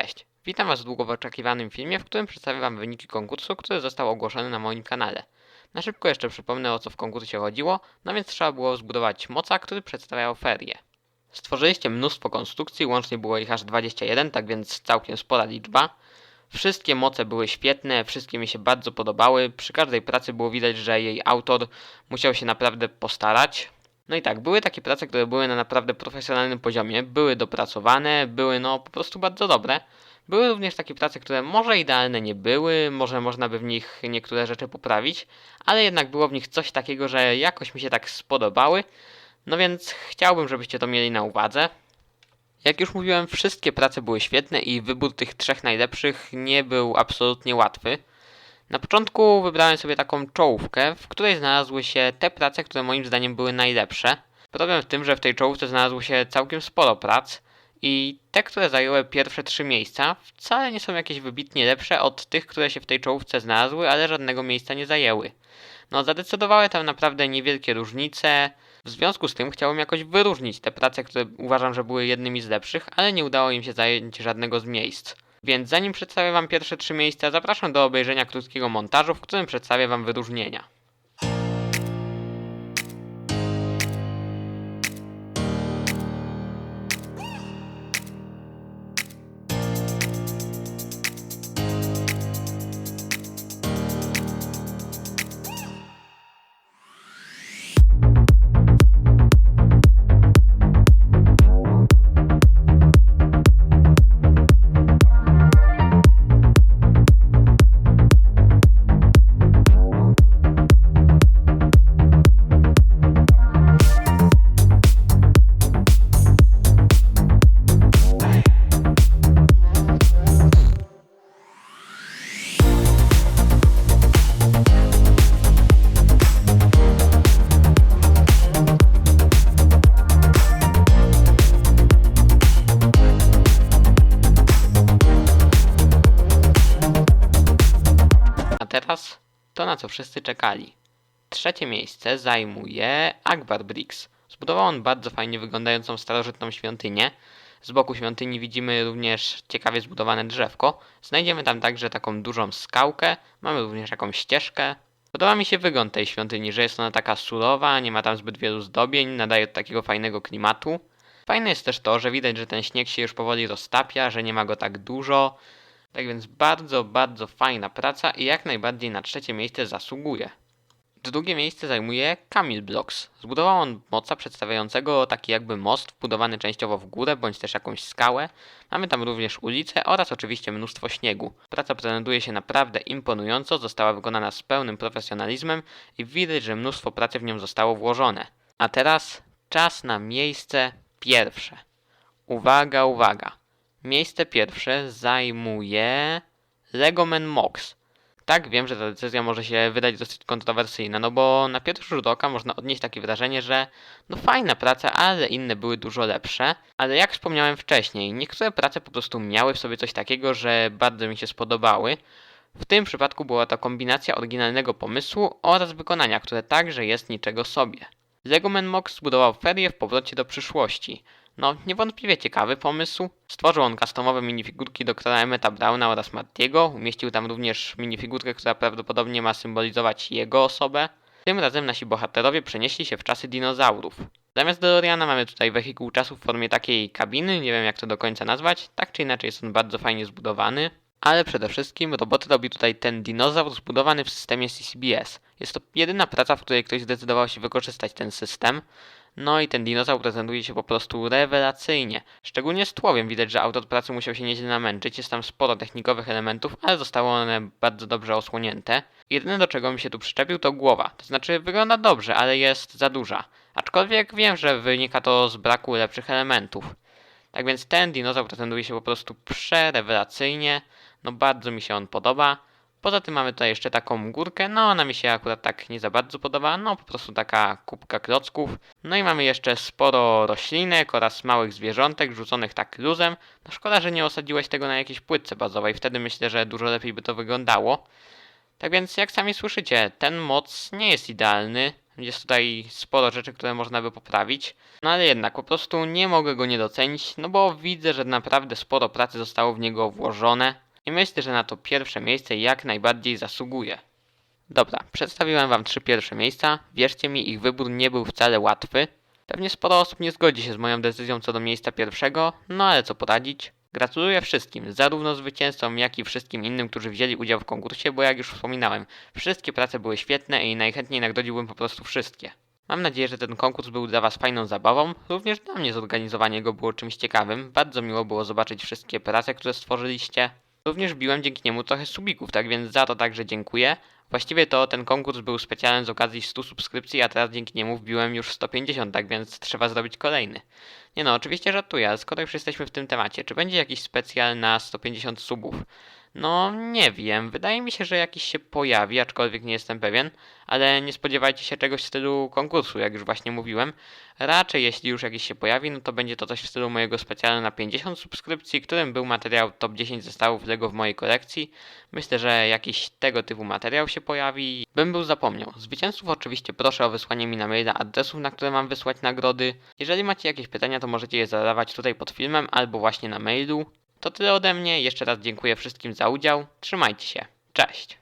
Cześć, witam Was w długo wyczekiwanym filmie, w którym przedstawię Wam wyniki konkursu, który został ogłoszony na moim kanale. Na szybko jeszcze przypomnę o co w konkursie chodziło, no więc trzeba było zbudować moca, który przedstawiał ferię. Stworzyliście mnóstwo konstrukcji, łącznie było ich aż 21, tak więc całkiem spora liczba. Wszystkie moce były świetne, wszystkie mi się bardzo podobały. Przy każdej pracy było widać, że jej autor musiał się naprawdę postarać. No i tak, były takie prace, które były na naprawdę profesjonalnym poziomie, były dopracowane, były no po prostu bardzo dobre. Były również takie prace, które może idealne nie były, może można by w nich niektóre rzeczy poprawić, ale jednak było w nich coś takiego, że jakoś mi się tak spodobały. No więc chciałbym, żebyście to mieli na uwadze. Jak już mówiłem, wszystkie prace były świetne i wybór tych trzech najlepszych nie był absolutnie łatwy. Na początku wybrałem sobie taką czołówkę, w której znalazły się te prace, które moim zdaniem były najlepsze. Problem w tym, że w tej czołówce znalazło się całkiem sporo prac i te, które zajęły pierwsze trzy miejsca, wcale nie są jakieś wybitnie lepsze od tych, które się w tej czołówce znalazły, ale żadnego miejsca nie zajęły. No, zadecydowały tam naprawdę niewielkie różnice. W związku z tym chciałbym jakoś wyróżnić te prace, które uważam, że były jednymi z lepszych, ale nie udało im się zająć żadnego z miejsc. Więc zanim przedstawię Wam pierwsze trzy miejsca, zapraszam do obejrzenia krótkiego montażu, w którym przedstawię Wam wyróżnienia. To, na co wszyscy czekali. Trzecie miejsce zajmuje Akbar Bricks. Zbudował on bardzo fajnie wyglądającą starożytną świątynię. Z boku świątyni widzimy również ciekawie zbudowane drzewko. Znajdziemy tam także taką dużą skałkę. Mamy również jakąś ścieżkę. Podoba mi się wygląd tej świątyni, że jest ona taka surowa, nie ma tam zbyt wielu zdobień, nadaje takiego fajnego klimatu. Fajne jest też to, że widać, że ten śnieg się już powoli roztapia, że nie ma go tak dużo. Tak więc bardzo, bardzo fajna praca i jak najbardziej na trzecie miejsce zasługuje. Drugie miejsce zajmuje Kamil Blocks. Zbudował on moca przedstawiającego taki jakby most wbudowany częściowo w górę bądź też jakąś skałę. Mamy tam również ulicę oraz oczywiście mnóstwo śniegu. Praca prezentuje się naprawdę imponująco, została wykonana z pełnym profesjonalizmem i widać, że mnóstwo pracy w nią zostało włożone. A teraz czas na miejsce pierwsze. Uwaga, uwaga. Miejsce pierwsze zajmuje Legoman Mox. Tak, wiem, że ta decyzja może się wydać dosyć kontrowersyjna, no bo na pierwszy rzut oka można odnieść takie wrażenie, że no fajna praca, ale inne były dużo lepsze. Ale jak wspomniałem wcześniej, niektóre prace po prostu miały w sobie coś takiego, że bardzo mi się spodobały. W tym przypadku była to kombinacja oryginalnego pomysłu oraz wykonania, które także jest niczego sobie. Legoman Mox zbudował ferię w powrocie do przyszłości. No, niewątpliwie ciekawy pomysł. Stworzył on customowe minifigurki doktora Emmeta Browna oraz Martiego. Umieścił tam również minifigurkę, która prawdopodobnie ma symbolizować jego osobę. Tym razem nasi bohaterowie przenieśli się w czasy dinozaurów. Zamiast DeLoreana mamy tutaj wehikuł czasu w formie takiej kabiny, nie wiem jak to do końca nazwać. Tak czy inaczej jest on bardzo fajnie zbudowany. Ale przede wszystkim roboty robi tutaj ten dinozaur zbudowany w systemie CCBS. Jest to jedyna praca, w której ktoś zdecydował się wykorzystać ten system. No i ten dinozaur prezentuje się po prostu rewelacyjnie. Szczególnie z tłowiem widać, że autor pracy musiał się nieźle namęczyć. Jest tam sporo technikowych elementów, ale zostały one bardzo dobrze osłonięte. Jedyne do czego mi się tu przyczepił to głowa. To znaczy wygląda dobrze, ale jest za duża. Aczkolwiek wiem, że wynika to z braku lepszych elementów. Tak więc ten dinozaur prezentuje się po prostu przerewelacyjnie. No bardzo mi się on podoba. Poza tym mamy tutaj jeszcze taką górkę, no ona mi się akurat tak nie za bardzo podoba, no po prostu taka kubka klocków. No i mamy jeszcze sporo roślinek oraz małych zwierzątek rzuconych tak luzem. No szkoda, że nie osadziłeś tego na jakiejś płytce bazowej, wtedy myślę, że dużo lepiej by to wyglądało. Tak więc jak sami słyszycie, ten moc nie jest idealny. Jest tutaj sporo rzeczy, które można by poprawić. No ale jednak, po prostu nie mogę go nie docenić, no bo widzę, że naprawdę sporo pracy zostało w niego włożone. I myślę, że na to pierwsze miejsce jak najbardziej zasługuje. Dobra, przedstawiłem wam trzy pierwsze miejsca. Wierzcie mi, ich wybór nie był wcale łatwy. Pewnie sporo osób nie zgodzi się z moją decyzją co do miejsca pierwszego, no ale co poradzić. Gratuluję wszystkim, zarówno zwycięzcom, jak i wszystkim innym, którzy wzięli udział w konkursie, bo jak już wspominałem, wszystkie prace były świetne i najchętniej nagrodziłbym po prostu wszystkie. Mam nadzieję, że ten konkurs był dla Was fajną zabawą. Również dla mnie zorganizowanie go było czymś ciekawym. Bardzo miło było zobaczyć wszystkie prace, które stworzyliście. Również biłem dzięki niemu trochę subików, tak więc za to także dziękuję. Właściwie to ten konkurs był specjalny z okazji 100 subskrypcji, a teraz dzięki niemu wbiłem już 150, tak więc trzeba zrobić kolejny. Nie no, oczywiście żartuję, ale skoro już jesteśmy w tym temacie, czy będzie jakiś specjal na 150 subów? No, nie wiem. Wydaje mi się, że jakiś się pojawi, aczkolwiek nie jestem pewien, ale nie spodziewajcie się czegoś w stylu konkursu, jak już właśnie mówiłem. Raczej jeśli już jakiś się pojawi, no to będzie to coś w stylu mojego specjalu na 50 subskrypcji, którym był materiał top 10 zestawów LEGO w mojej kolekcji. Myślę, że jakiś tego typu materiał się pojawi, bym był zapomniał. Zwycięzców oczywiście proszę o wysłanie mi na maila adresów, na które mam wysłać nagrody. Jeżeli macie jakieś pytania, to możecie je zadawać tutaj pod filmem albo właśnie na mailu. To tyle ode mnie. Jeszcze raz dziękuję wszystkim za udział. Trzymajcie się. Cześć.